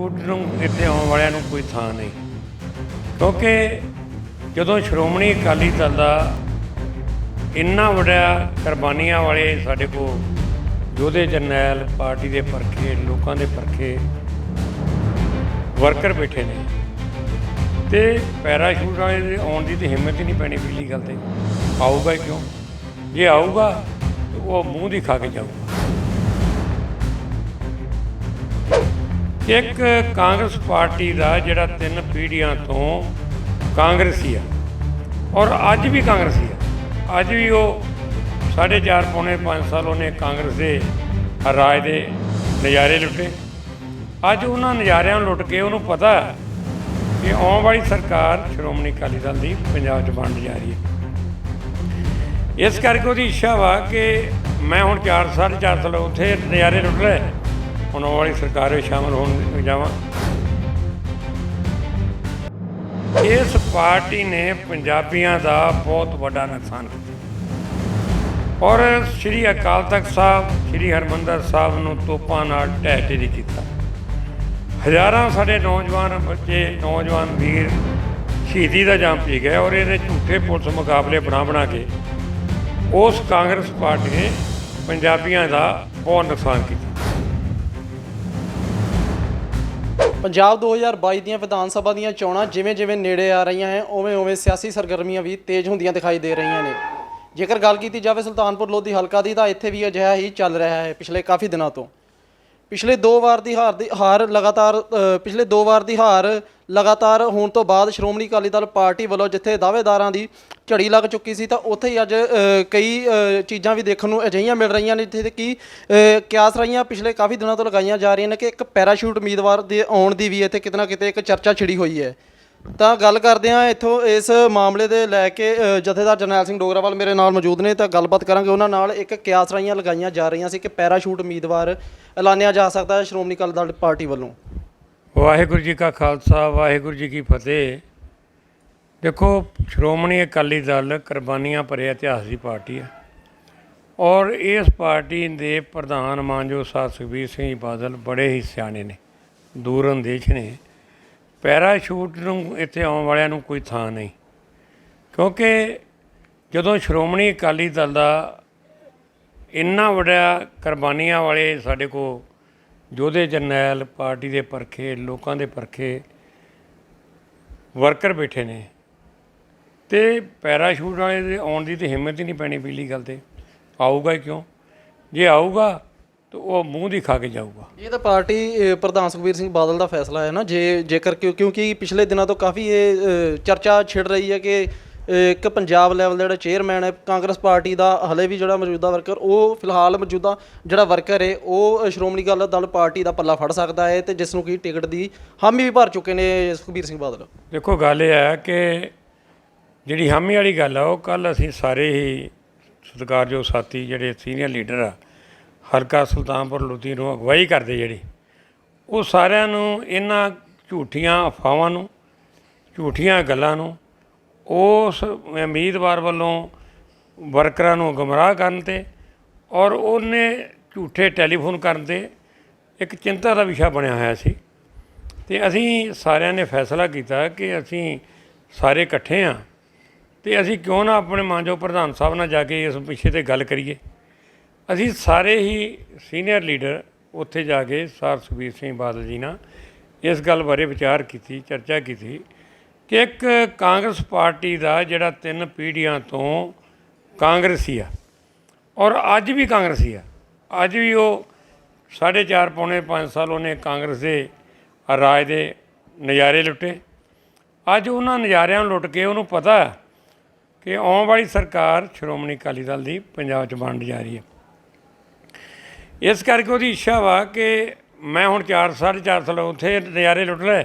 Vote ਨੂੰ ਇੱਥੇ ਆਉਣ ਵਾਲਿਆਂ ਨੂੰ ਕੋਈ ਥਾਂ ਨਹੀਂ। ਕਿਉਂਕਿ ਜਦੋਂ ਸ਼੍ਰੋਮਣੀ ਅਕਾਲੀ ਦਲ ਦਾ ਇੰਨਾ ਵੱਡਾ ਕੁਰਬਾਨੀਆਂ ਵਾਲੇ ਸਾਡੇ ਕੋਲ ਯੋਧੇ ਜਰਨੈਲ ਪਾਰਟੀ ਦੇ ਪਰਖੇ, ਲੋਕਾਂ ਦੇ ਪਰਖੇ ਵਰਕਰ ਬੈਠੇ ਨੇ ਤੇ ਪੈਰਾਸ਼ੂਟ ਵਾਲੇ ਦੇ ਆਉਣ ਦੀ ਤੇ ਹਿੰਮਤ ਹੀ ਨਹੀਂ ਪੈਣੀ ਪਹਿਲੀ ਗੱਲ ਤੇ। ਆਊਗਾ ਕਿਉਂ? ਜੇ ਆਊਗਾ ਉਹ ਮੂੰਹ ਦੀ ਖਾ ਕੇ ਜਾਊਗਾ। ਇੱਕ ਕਾਂਗਰਸ ਪਾਰਟੀ ਦਾ ਜਿਹੜਾ ਤਿੰਨ ਪੀੜ੍ਹੀਆਂ ਤੋਂ ਕਾਂਗਰਸੀ ਆ। ਔਰ ਅੱਜ ਵੀ ਕਾਂਗਰਸੀ ਆ। ਅੱਜ ਵੀ ਉਹ ਸਾਢੇ ਚਾਰ ਪੌਣੇ 5 ਸਾਲ ਉਹਨੇ ਕਾਂਗਰਸ ਦੇ ਰਾਜ ਦੇ ਨਜ਼ਾਰੇ ਲੁੱਟੇ। ਅੱਜ ਉਹਨਾਂ ਨਜ਼ਾਰਿਆਂ ਨੂੰ ਲੁੱਟ ਕੇ ਉਹਨੂੰ ਪਤਾ ਕਿ ਆਉਣ ਵਾਲੀ ਸਰਕਾਰ ਸ਼੍ਰੋਮਣੀ ਅਕਾਲੀ ਦਲ ਦੀ ਪੰਜਾਬ 'ਚ ਬਣ ਜਾ ਰਹੀ ਹੈ। ਇਸ ਕਰਕੇ ਉਹਦੀ ਇੱਛਾ ਵਾ ਕਿ ਮੈਂ ਹੁਣ 4 ਸਾਲ ਚਾਰ ਸਾਲ ਉੱਥੇ ਨਜ਼ਾਰੇ ਲੁੱਟ ਲਏ ਹੁਣ ਆਉਣ ਵਾਲੀ ਸਰਕਾਰ ਵਿੱਚ ਸ਼ਾਮਲ ਹੋਣ ਜਾਵਾਂ। ਇਸ ਪਾਰਟੀ ਨੇ ਪੰਜਾਬੀਆਂ ਦਾ ਬਹੁਤ ਵੱਡਾ ਨੁਕਸਾਨ ਕੀਤਾ। ਔਰ ਸ੍ਰੀ ਅਕਾਲ ਤਖਤ ਸਾਹਿਬ, ਸ੍ਰੀ ਹਰਮੰਦਰ ਸਾਹਿਬ ਨੂੰ ਤੋਪਾਂ ਨਾਲ ਢਹਿ ਢੇਰੀ ਕੀਤਾ। ਹਜ਼ਾਰਾਂ ਸਾਡੇ ਨੌਜਵਾਨ ਬੱਚੇ, ਨੌਜਵਾਨ ਵੀਰ ਸ਼ਹੀਦੀ ਦਾ ਜਾਮ ਪੀ ਗਏ ਔਰ ਇਹਦੇ ਝੂਠੇ ਪੁਲਿਸ ਮੁਕਾਬਲੇ ਬਣਾ ਬਣਾ ਕੇ ਉਸ ਕਾਂਗਰਸ ਪਾਰਟੀ ਨੇ ਪੰਜਾਬੀਆਂ ਦਾ ਬਹੁਤ ਨੁਕਸਾਨ ਕੀਤਾ। ਪੰਜਾਬ 2022 ਦੀਆਂ ਵਿਧਾਨ ਸਭਾ ਦੀਆਂ ਚੋਣਾਂ ਜਿਵੇਂ-ਜਿਵੇਂ ਨੇੜੇ ਆ ਰਹੀਆਂ ਹੈ, ਉਵੇਂ-ਉਵੇਂ ਸਿਆਸੀ ਸਰਗਰਮੀਆਂ ਵੀ ਤੇਜ਼ ਹੁੰਦੀਆਂ ਦਿਖਾਈ ਦੇ ਰਹੀਆਂ ਨੇ। ਜੇਕਰ ਗੱਲ ਕੀਤੀ ਜਾਵੇ ਸੁਲਤਾਨਪੁਰ ਲੋਧੀ ਹਲਕਾ ਦੀ, ਤਾਂ ਇੱਥੇ ਵੀ ਅਜਿਹਾ ਹੀ ਚੱਲ ਰਿਹਾ ਹੈ ਪਿਛਲੇ ਕਾਫੀ ਦਿਨਾਂ ਤੋਂ। ਪਿਛਲੇ ਦੋ ਵਾਰ ਦੀ ਹਾਰ ਦੀ, ਹਾਰ ਲਗਾਤਾਰ ਪਿਛਲੇ ਦੋ ਵਾਰ ਦੀ ਹਾਰ ਲਗਾਤਾਰ ਹੋਣ ਤੋਂ ਬਾਅਦ ਸ਼੍ਰੋਮਣੀ ਅਕਾਲੀ ਦਲ ਪਾਰਟੀ ਵੱਲੋਂ ਜਿੱਥੇ ਦਾਅਵੇਦਾਰਾਂ ਦੀ ਝੜੀ ਲੱਗ ਚੁੱਕੀ ਸੀ ਤਾਂ ਉੱਥੇ ਹੀ ਅੱਜ ਕਈ ਚੀਜ਼ਾਂ ਵੀ ਦੇਖਣ ਨੂੰ ਅਜਿਹੀਆਂ ਮਿਲ ਰਹੀਆਂ ਨੇ ਜਿੱਥੇ ਕਿ ਅ, ਕਿਆਸ ਰਹੀਆਂ ਪਿਛਲੇ ਕਾਫੀ ਦਿਨਾਂ ਤੋਂ ਲਗਾਈਆਂ ਜਾ ਰਹੀਆਂ ਨੇ ਕਿ ਇੱਕ ਪੈਰਾਸ਼ੂਟ ਉਮੀਦਵਾਰ ਦੇ ਆਉਣ ਦੀ ਵੀ ਇੱਥੇ ਕਿਤੇ ਨਾ ਕਿਤੇ ਇੱਕ ਚਰਚਾ ਛਿੜੀ ਹੋਈ ਹੈ। ਤਾਂ ਗੱਲ ਕਰਦੇ ਹਾਂ ਇੱਥੋਂ ਇਸ ਮਾਮਲੇ ਦੇ ਲੈ ਕੇ ਜਥੇਦਾਰ ਜਰਨੈਲ ਸਿੰਘ ਡੋਗਰਾਵਾਲ ਮੇਰੇ ਨਾਲ ਮੌਜੂਦ ਨੇ ਤਾਂ ਗੱਲਬਾਤ ਕਰਾਂਗੇ ਉਹਨਾਂ ਨਾਲ। ਇੱਕ ਕਿਆਸ ਰਾਈਆਂ ਲਗਾਈਆਂ ਜਾ ਰਹੀਆਂ ਸੀ ਕਿ ਪੈਰਾਸ਼ੂਟ ਉਮੀਦਵਾਰ ਐਲਾਨਿਆ ਜਾ ਸਕਦਾ ਹੈ ਸ਼੍ਰੋਮਣੀ ਅਕਾਲੀ ਦਲ ਪਾਰਟੀ ਵੱਲੋਂ। ਵਾਹਿਗੁਰੂ ਜੀ ਕਾ ਖਾਲਸਾ, ਵਾਹਿਗੁਰੂ ਜੀ ਕੀ ਫਤਿਹ। ਦੇਖੋ, ਸ਼੍ਰੋਮਣੀ ਅਕਾਲੀ ਦਲ ਕੁਰਬਾਨੀਆਂ ਭਰੇ ਇਤਿਹਾਸ ਦੀ ਪਾਰਟੀ ਹੈ ਔਰ ਇਸ ਪਾਰਟੀ ਦੇ ਪ੍ਰਧਾਨ ਮਾਨਜੋ ਸਾਹਿਬ ਸੁਖਬੀਰ ਸਿੰਘ ਬਾਦਲ ਬੜੇ ਹੀ ਸਿਆਣੇ ਨੇ ਦੂਰ ਅੰਦੇਸ਼ ਨੇ। ਪੈਰਾਸ਼ੂਟ ਨੂੰ ਇੱਥੇ ਆਉਣ ਵਾਲਿਆਂ ਨੂੰ ਕੋਈ ਥਾਂ ਨਹੀਂ। ਕਿਉਂਕਿ ਜਦੋਂ ਸ਼੍ਰੋਮਣੀ ਅਕਾਲੀ ਦਲ ਦਾ ਇੰਨਾ ਵੱਡਾ ਕੁਰਬਾਨੀਆਂ ਵਾਲੇ ਸਾਡੇ ਕੋਲ ਯੋਧੇ ਜਰਨੈਲ ਪਾਰਟੀ ਦੇ ਪਰਖੇ, ਲੋਕਾਂ ਦੇ ਪਰਖੇ, ਵਰਕਰ ਬੈਠੇ ਨੇ। ਤੇ ਪੈਰਾਸ਼ੂਟ ਵਾਲੇ ਦੇ ਆਉਣ ਦੀ ਤੇ ਹਿੰਮਤ ਹੀ ਨਹੀਂ ਪੈਣੀ ਪਹਿਲੀ ਗੱਲ ਤੇ। ਆਊਗਾ ਹੀ ਕਿਉਂ? ਜੇ ਆਊਗਾ, ਤਾਂ ਉਹ ਮੂੰਹ ਦੀ ਖਾ ਕੇ ਜਾਊਗਾ। ਇਹ ਤਾਂ ਪਾਰਟੀ ਪ੍ਰਧਾਨ ਸੁਖਬੀਰ ਸਿੰਘ ਬਾਦਲ ਦਾ ਫੈਸਲਾ ਹੈ ਨਾ। ਜੇ, ਜੇਕਰ ਕਿਉਂ- ਕਿਉਂਕਿ ਪਿਛਲੇ ਦਿਨਾਂ ਤੋਂ ਕਾਫੀ ਇਹ ਚਰਚਾ ਛਿੜ ਰਹੀ ਹੈ ਕਿ ਇੱਕ ਪੰਜਾਬ ਲੈਵਲ ਦਾ ਜਿਹੜਾ ਚੇਅਰਮੈਨ ਹੈ, ਕਾਂਗਰਸ ਪਾਰਟੀ ਦਾ ਹਲੇ ਵੀ ਜਿਹੜਾ ਮੌਜੂਦਾ ਵਰਕਰ ਉਹ ਫਿਲਹਾਲ ਮੌਜੂਦਾ ਜਿਹੜਾ ਵਰਕਰ ਹੈ ਉਹ ਸ਼੍ਰੋਮਣੀ ਅਕਾਲੀ ਦਲ ਪਾਰਟੀ ਦਾ ਪੱਲਾ ਫੜ ਸਕਦਾ ਹੈ ਤੇ ਜਿਸ ਨੂੰ ਕਿ ਟਿਕਟ ਦੀ ਹਾਮੀ ਵੀ ਭਰ ਚੁੱਕੇ ਨੇ ਸੁਖਬੀਰ ਸਿੰਘ ਬਾਦਲ। ਦੇਖੋ, ਗੱਲ ਇਹ ਹੈ ਕਿ ਜਿਹੜੀ ਹਾਮੀ ਵਾਲੀ ਗੱਲ ਆ, ਉਹ ਕੱਲ ਅਸੀਂ ਸਾਰੇ ਹੀ ਸਤਿਕਾਰਯੋਗ ਸਾਥੀ, ਜਿਹੜੇ ਸੀਨੀਅਰ ਲੀਡਰ ਆ, ਹਲਕਾ ਸੁਲਤਾਨਪੁਰ ਲੋਧੀ ਨੂੰ ਅਗਵਾਈ ਕਰਦੇ ਜਿਹੜੇ, ਉਹ ਸਾਰਿਆਂ ਨੂੰ ਇਹਨਾਂ ਝੂਠੀਆਂ ਅਫਵਾਹਾਂ ਨੂੰ, ਝੂਠੀਆਂ ਗੱਲਾਂ ਨੂੰ ਉਸ ਉਮੀਦਵਾਰ ਵੱਲੋਂ ਵਰਕਰਾਂ ਨੂੰ ਗੁੰਮਰਾਹ ਕਰਨ ਤੇ ਔਰ ਉਹਨੇ ਝੂਠੇ ਟੈਲੀਫੋਨ ਕਰਨ ਤੇ ਇੱਕ ਚਿੰਤਾ ਦਾ ਵਿਸ਼ਾ ਬਣਿਆ ਹੋਇਆ ਸੀ। ਤੇ ਅਸੀਂ ਸਾਰਿਆਂ ਨੇ ਫੈਸਲਾ ਕੀਤਾ ਕਿ ਅਸੀਂ ਸਾਰੇ ਇਕੱਠੇ ਆ ਤੇ ਅਸੀਂ ਕਿਉਂ ਨਾ ਆਪਣੇ ਮਾਨਯੋਗ ਪ੍ਰਧਾਨ ਸਾਹਿਬ ਨਾਲ ਜਾ ਕੇ ਇਸ ਵਿਸ਼ੇ ਤੇ ਗੱਲ ਕਰੀਏ। ਅਸੀਂ ਸਾਰੇ ਹੀ ਸੀਨੀਅਰ ਲੀਡਰ ਉੱਥੇ ਜਾ ਕੇ ਸਰ ਸੁਖਬੀਰ ਸਿੰਘ ਬਾਦਲ ਜੀ ਨਾਲ ਇਸ ਗੱਲ ਬਾਰੇ ਵਿਚਾਰ ਕੀਤੀ, ਚਰਚਾ ਕੀਤੀ ਕਿ ਇੱਕ ਕਾਂਗਰਸ ਪਾਰਟੀ ਦਾ ਜਿਹੜਾ ਤਿੰਨ ਪੀੜ੍ਹੀਆਂ ਤੋਂ ਕਾਂਗਰਸੀ ਆ ਔਰ ਅੱਜ ਵੀ ਕਾਂਗਰਸੀ ਆ। ਅੱਜ ਵੀ ਉਹ ਸਾਢੇ ਚਾਰ ਪੌਣੇ 5 ਸਾਲ ਉਹਨੇ ਕਾਂਗਰਸ ਦੇ ਰਾਜ ਦੇ ਨਜ਼ਾਰੇ ਲੁੱਟੇ। ਅੱਜ ਉਹਨਾਂ ਨਜ਼ਾਰਿਆਂ ਨੂੰ ਲੁੱਟ ਕੇ ਉਹਨੂੰ ਪਤਾ ਕਿ ਆਉਣ ਵਾਲੀ ਸਰਕਾਰ ਸ਼੍ਰੋਮਣੀ ਅਕਾਲੀ ਦਲ ਦੀ ਪੰਜਾਬ 'ਚ ਬਣਨ ਜਾ ਰਹੀ ਹੈ। ਇਸ ਕਰਕੇ ਉਹਦੀ ਇੱਛਾ ਵਾ ਕਿ ਮੈਂ ਹੁਣ 4 ਸਾਢੇ ਚਾਰ ਸਾਲ ਉੱਥੇ ਨਜ਼ਾਰੇ ਲੁੱਟ ਲਏ।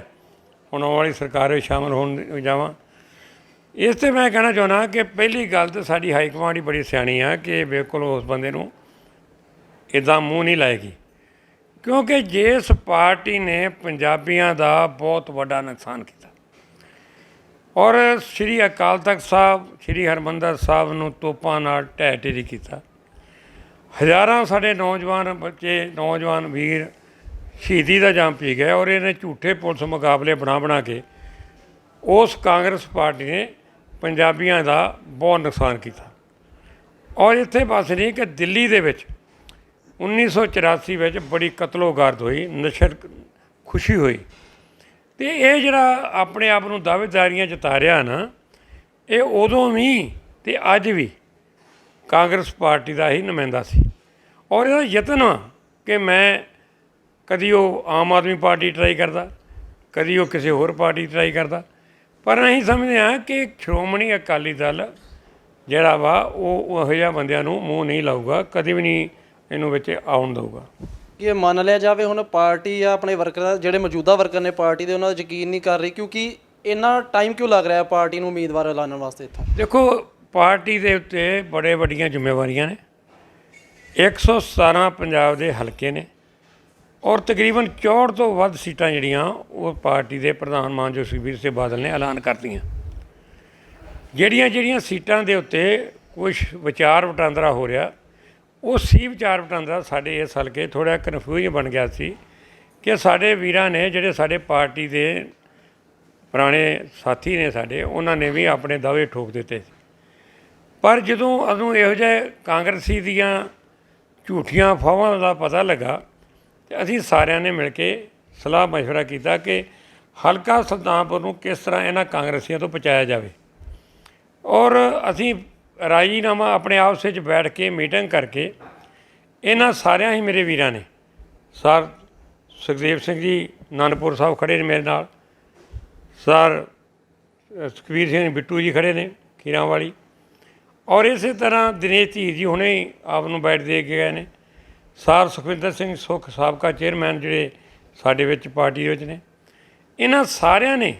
ਹੁਣ ਆਉਣ ਵਾਲੀ ਸਰਕਾਰ ਵਿੱਚ ਸ਼ਾਮਲ ਹੋਣ ਜਾਵਾਂ। ਇਸ ਤੇ ਮੈਂ ਕਹਿਣਾ ਚਾਹੁੰਦਾ ਕਿ ਪਹਿਲੀ ਗੱਲ ਤਾਂ ਸਾਡੀ ਹਾਈ ਕਮਾਂਡ ਹੀ ਬੜੀ ਸਿਆਣੀ ਆ ਕਿ ਬਿਲਕੁਲ ਉਸ ਬੰਦੇ ਨੂੰ ਇਦਾਂ ਮੂੰਹ ਨਹੀਂ ਲਾਏਗੀ। ਕਿਉਂਕਿ ਜਿਸ ਪਾਰਟੀ ਨੇ ਪੰਜਾਬੀਆਂ ਦਾ ਬਹੁਤ ਵੱਡਾ ਨੁਕਸਾਨ ਕੀਤਾ। ਔਰ ਸ੍ਰੀ ਅਕਾਲ ਤਖਤ ਸਾਹਿਬ, ਸ੍ਰੀ ਹਰਮੰਦਰ ਸਾਹਿਬ ਨੂੰ ਤੋਪਾਂ ਨਾਲ ਢਹਿ ਢੇਰੀ ਕੀਤਾ। ਹਜ਼ਾਰਾਂ ਸਾਡੇ ਨੌਜਵਾਨ ਬੱਚੇ, ਨੌਜਵਾਨ ਵੀਰ ਸ਼ਹੀਦੀ ਦਾ ਜਾਮ ਪੀ ਗਿਆ ਔਰ ਇਹਨੇ ਝੂਠੇ ਪੁਲਿਸ ਮੁਕਾਬਲੇ ਬਣਾ ਬਣਾ ਕੇ ਉਸ ਕਾਂਗਰਸ ਪਾਰਟੀ ਨੇ ਪੰਜਾਬੀਆਂ ਦਾ ਬਹੁਤ ਨੁਕਸਾਨ ਕੀਤਾ। ਔਰ ਇੱਥੇ ਬਸ ਨਹੀਂ ਕਿ ਦਿੱਲੀ ਦੇ ਵਿੱਚ 1984 ਵਿੱਚ ਬੜੀ ਕਤਲੋਗਾਰਦ ਹੋਈ, ਨਸ਼ਰ ਖੁਸ਼ੀ ਹੋਈ। ਤੇ ਇਹ ਜਿਹੜਾ ਆਪਣੇ ਆਪ ਨੂੰ ਦਾਅਵੇਦਾਰੀਆਂ ਜਤਾ ਰਿਹਾ ਨਾ, ਇਹ ਉਦੋਂ ਵੀ ਤੇ ਅੱਜ ਵੀ ਕਾਂਗਰਸ ਪਾਰਟੀ ਦਾ ਹੀ ਨੁਮਾਇੰਦਾ ਸੀ। ਔਰ ਇਹਦਾ ਯਤਨ ਆ ਕਿ ਮੈਂ ਕਦੀ ਉਹ ਆਮ ਆਦਮੀ ਪਾਰਟੀ ਟਰਾਈ ਕਰਦਾ ਕਦੀ ਉਹ ਕਿਸੇ ਹੋਰ ਪਾਰਟੀ ਟਰਾਈ ਕਰਦਾ। ਪਰ ਅਸੀਂ ਸਮਝਦੇ ਹਾਂ ਕਿ ਸ਼੍ਰੋਮਣੀ ਅਕਾਲੀ ਦਲ ਜਿਹੜਾ ਵਾ ਉਹ ਉਹੋ ਜਿਹਾ ਬੰਦਿਆਂ ਨੂੰ ਮੂੰਹ ਨਹੀਂ ਲਾਊਗਾ ਕਦੀ ਵੀ ਨਹੀਂ ਇਹਨੂੰ ਵਿੱਚ ਆਉਣ ਦਊਗਾ। ਕਿ ਇਹ ਮੰਨ ਲਿਆ ਜਾਵੇ ਹੁਣ ਪਾਰਟੀ ਆ ਆਪਣੇ ਵਰਕਰ ਜਿਹੜੇ ਮੌਜੂਦਾ ਵਰਕਰ ਨੇ ਪਾਰਟੀ ਦੇ ਉਹਨਾਂ ਦਾ ਯਕੀਨ ਨਹੀਂ ਕਰ ਰਹੀ ਕਿਉਂਕਿ ਇੰਨਾ ਟਾਈਮ ਕਿਉਂ ਲੱਗ ਰਿਹਾ ਪਾਰਟੀ ਨੂੰ ਉਮੀਦਵਾਰ ਐਲਾਨਣ ਵਾਸਤੇ ਇੱਥੋਂ? ਦੇਖੋ ਪਾਰਟੀ ਦੇ ਉੱਤੇ ਬੜੇ ਵੱਡੀਆਂ ਜ਼ਿੰਮੇਵਾਰੀਆਂ ਨੇ। 117 ਪੰਜਾਬ ਦੇ ਹਲਕੇ ਨੇ। ਔਰ ਤਕਰੀਬਨ 64 ਤੋਂ ਵੱਧ ਸੀਟਾਂ ਜਿਹੜੀਆਂ ਉਹ ਪਾਰਟੀ ਦੇ ਪ੍ਰਧਾਨ ਮਾਨਯੋਗ ਸੁਖਬੀਰ ਸਿੰਘ ਬਾਦਲ ਨੇ ਐਲਾਨ ਕਰਤੀਆਂ। ਜਿਹੜੀਆਂ ਜਿਹੜੀਆਂ ਸੀਟਾਂ ਦੇ ਉੱਤੇ ਕੁਝ ਵਿਚਾਰ ਵਟਾਂਦਰਾ ਹੋ ਰਿਹਾ, ਉਹ ਸੀ ਵਿਚਾਰ ਵਟਾਂਦਰਾ ਸਾਡੇ ਇਸ ਹਲਕੇ ਥੋੜਾ ਕਨਫਿਊਜ਼ ਬਣ ਗਿਆ ਸੀ ਕਿ ਸਾਡੇ ਵੀਰਾਂ ਨੇ ਜਿਹੜੇ ਸਾਡੇ ਪਾਰਟੀ ਦੇ ਪੁਰਾਣੇ ਸਾਥੀ ਨੇ ਸਾਡੇ, ਉਹਨਾਂ ਨੇ ਵੀ ਆਪਣੇ ਦਾਅਵੇ ਠੋਕ ਦਿੱਤੇ। ਸੀ ਪਰ ਜਦੋਂ ਅਦੋਂ ਇਹੋ ਜਿਹੇ ਕਾਂਗਰਸੀ ਦੀਆਂ ਝੂਠੀਆਂ ਫਾਹਾਂ ਦਾ ਪਤਾ ਲੱਗਾ ਤੇ ਅਸੀਂ ਸਾਰਿਆਂ ਨੇ ਮਿਲ ਕੇ ਸਲਾਹ مشਵਰਾ ਕੀਤਾ ਕਿ ਹਲਕਾ ਸੁਲਤਾਨਪੁਰ ਨੂੰ ਕਿਸ ਤਰ੍ਹਾਂ ਇਹਨਾਂ ਕਾਂਗਰਸੀਆਂ ਤੋਂ ਬਚਾਇਆ ਜਾਵੇ। ਔਰ ਅਸੀਂ ਰਾਜੀਨਾਮਾ ਆਪਣੇ ਆਪਸ ਵਿੱਚ ਬੈਠ ਕੇ ਮੀਟਿੰਗ ਕਰਕੇ ਇਹਨਾਂ ਸਾਰਿਆਂ ਹੀ ਮੇਰੇ ਵੀਰਾਂ ਨੇ, ਸਰ ਸੁਖਦੇਵ ਸਿੰਘ ਜੀ ਨਾਨਪੁਰ ਸਾਹਿਬ ਖੜੇ ਨੇ ਮੇਰੇ ਨਾਲ, ਸਰ ਸੁਖਵੀਰ ਸਿੰਘ ਬਿੱਟੂ ਜੀ ਖੜੇ ਨੇ ਖੀਰਾਂ ਵਾਲੀ ਔਰ ਇਸੇ ਤਰ੍ਹਾਂ ਦਿਨੇਸ਼ ਧੀਰ ਜੀ ਹੁਣੇ ਆਪ ਨੂੰ ਬੈਠ ਦੇ ਕੇ ਗਏ ਨੇ। ਸਰ ਸੁਖਵਿੰਦਰ ਸਿੰਘ ਸੁਖ ਸਾਬਕਾ ਚੇਅਰਮੈਨ ਜਿਹੜੇ ਸਾਡੇ ਵਿੱਚ ਪਾਰਟੀ ਵਿੱਚ ਨੇ ਇਹਨਾਂ ਸਾਰਿਆਂ ਨੇ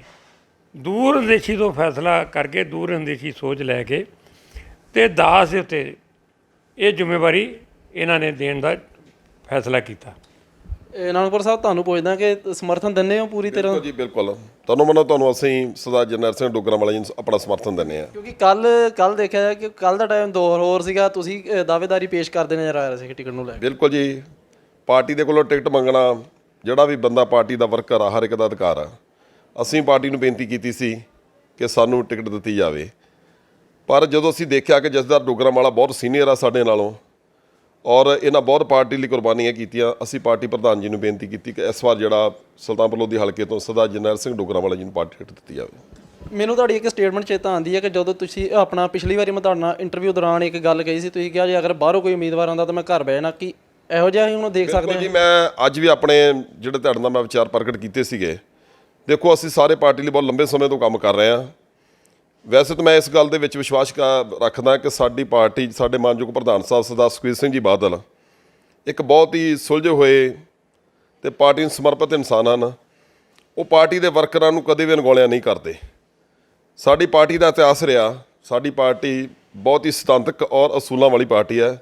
ਦੂਰ ਅੰਦੇਸ਼ੀ ਤੋਂ ਫੈਸਲਾ ਕਰਕੇ ਦੂਰ ਅੰਦੇਸ਼ੀ ਸੋਚ ਲੈ ਕੇ ਤੇ ਦਾਸ ਦੇ ਉੱਤੇ ਇਹ ਜ਼ਿੰਮੇਵਾਰੀ ਇਹਨਾਂ ਨੇ ਦੇਣ ਦਾ ਫੈਸਲਾ ਕੀਤਾ। ਇਹ ਅਨੰਦਪੁਰ ਸਾਹਿਬ ਤੁਹਾਨੂੰ ਪੁੱਛਦਾ ਕਿ ਸਮਰਥਨ ਦਿੰਦੇ ਹੋ ਪੂਰੀ ਤਰ੍ਹਾਂ? ਬਿਲਕੁਲ ਜੀ ਬਿਲਕੁਲ। ਤੁਹਾਨੂੰ ਮਨੋ ਤੁਹਾਨੂੰ ਅਸੀਂ ਸਰਦਾਰ ਜਰਨੈਲ ਸਿੰਘ ਡੋਗਰਾ ਵਾਲਾ ਜੀ ਆਪਣਾ ਸਮਰਥਨ ਦਿੰਦੇ ਆ ਕਿਉਂਕਿ ਕੱਲ ਕੱਲ ਦੇਖਿਆ ਜਾ ਕਿ ਕੱਲ ਦਾ ਟਾਈਮ ਦੋ ਹੋਰ ਸੀਗਾ ਤੁਸੀਂ ਦਾਅਵੇਦਾਰੀ ਪੇਸ਼ ਕਰਦੇ ਨਜ਼ਰ ਆ ਰਹੇ ਸੀ ਟਿਕਟ ਨੂੰ ਲੈ ਕੇ। ਬਿਲਕੁਲ ਜੀ। ਪਾਰਟੀ ਦੇ ਕੋਲੋਂ ਟਿਕਟ ਮੰਗਣਾ ਜਿਹੜਾ ਵੀ ਬੰਦਾ ਪਾਰਟੀ ਦਾ ਵਰਕਰ ਆ ਹਰ ਇੱਕ ਦਾ ਅਧਿਕਾਰ ਆ। ਅਸੀਂ ਪਾਰਟੀ ਨੂੰ ਬੇਨਤੀ ਕੀਤੀ ਸੀ ਕਿ ਸਾਨੂੰ ਟਿਕਟ ਦਿੱਤੀ ਜਾਵੇ। ਪਰ ਜਦੋਂ ਅਸੀਂ ਦੇਖਿਆ ਕਿ ਜਸਦਾਰ ਡੋਗਰਾ ਵਾਲਾ ਬਹੁਤ ਸੀਨੀਅਰ ਆ ਸਾਡੇ ਨਾਲੋਂ ਔਰ ਇਹਨਾਂ ਬਹੁਤ ਪਾਰਟੀ ਲਈ ਕੁਰਬਾਨੀਆਂ ਕੀਤੀਆਂ। ਅਸੀਂ ਪਾਰਟੀ ਪ੍ਰਧਾਨ ਜੀ ਨੂੰ ਬੇਨਤੀ ਕੀਤੀ ਕਿ ਇਸ ਵਾਰ ਜਿਹੜਾ ਸੁਲਤਾਨਪੁਰ ਲੋਧੀ ਹਲਕੇ ਤੋਂ ਸਰਦਾਰ ਜਰਨੈਲ ਸਿੰਘ ਡੋਗਰਾ ਵਾਲਾ ਜੀ ਨੂੰ ਪਾਰਟੀ ਟਿਕਟ ਦਿੱਤੀ ਜਾਵੇ। ਮੈਨੂੰ ਤੁਹਾਡੀ ਇੱਕ ਸਟੇਟਮੈਂਟ ਚੇਤਾ ਆਉਂਦੀ ਹੈ ਕਿ ਜਦੋਂ ਤੁਸੀਂ ਆਪਣਾ ਪਿਛਲੀ ਵਾਰੀ ਮੈਂ ਤੁਹਾਡੇ ਨਾਲ ਇੰਟਰਵਿਊ ਦੌਰਾਨ ਇੱਕ ਗੱਲ ਕਹੀ ਸੀ ਤੁਸੀਂ ਕਿਹਾ ਜੇ ਅਗਰ ਬਾਹਰੋਂ ਕੋਈ ਉਮੀਦਵਾਰ ਆਉਂਦਾ ਤਾਂ ਮੈਂ ਘਰ ਬਹਿ ਜਾਣਾ। ਕਿ ਇਹੋ ਜਿਹਾ ਹੀ ਹੁਣ ਦੇਖ ਸਕਦੇ ਬਿਲਕੁਲ ਜੀ ਮੈਂ ਅੱਜ ਵੀ ਆਪਣੇ ਜਿਹੜੇ ਤੁਹਾਡੇ ਨਾਲ ਮੈਂ ਵਿਚਾਰ ਪ੍ਰਗਟ ਕੀਤੇ ਸੀਗੇ। ਦੇਖੋ ਅਸੀਂ ਸਾਰੇ ਪਾਰਟੀ ਲਈ ਬਹੁਤ ਲੰਬੇ ਸਮੇਂ ਤੋਂ ਕੰਮ ਕਰ ਰਹੇ ਹਾਂ। ਵੈਸੇ ਤਾਂ ਮੈਂ ਇਸ ਗੱਲ ਦੇ ਵਿੱਚ ਵਿਸ਼ਵਾਸ ਕਾ- ਰੱਖਦਾ ਕਿ ਸਾਡੀ ਪਾਰਟੀ, ਸਾਡੇ ਮਾਨਯੋਗ ਪ੍ਰਧਾਨ ਸਾਹਿਬ ਸਰਦਾਰ ਸੁਖਬੀਰ ਸਿੰਘ ਜੀ ਬਾਦਲ ਇੱਕ ਬਹੁਤ ਹੀ ਸੁਲਝੇ ਹੋਏ ਤੇ ਪਾਰਟੀ ਨੂੰ ਸਮਰਪਿਤ ਇਨਸਾਨ ਹਨ। ਉਹ ਪਾਰਟੀ ਦੇ ਵਰਕਰਾਂ ਨੂੰ ਕਦੇ ਵੀ ਅਣਗੌਲਿਆ ਨਹੀਂ ਕਰਦੇ। ਸਾਡੀ ਪਾਰਟੀ ਦਾ ਇਤਿਹਾਸ ਰਿਹਾ। ਸਾਡੀ ਪਾਰਟੀ ਬਹੁਤ ਹੀ ਸਿਧਾਂਤਕ ਔਰ ਅਸੂਲਾਂ ਵਾਲੀ ਪਾਰਟੀ ਹੈ।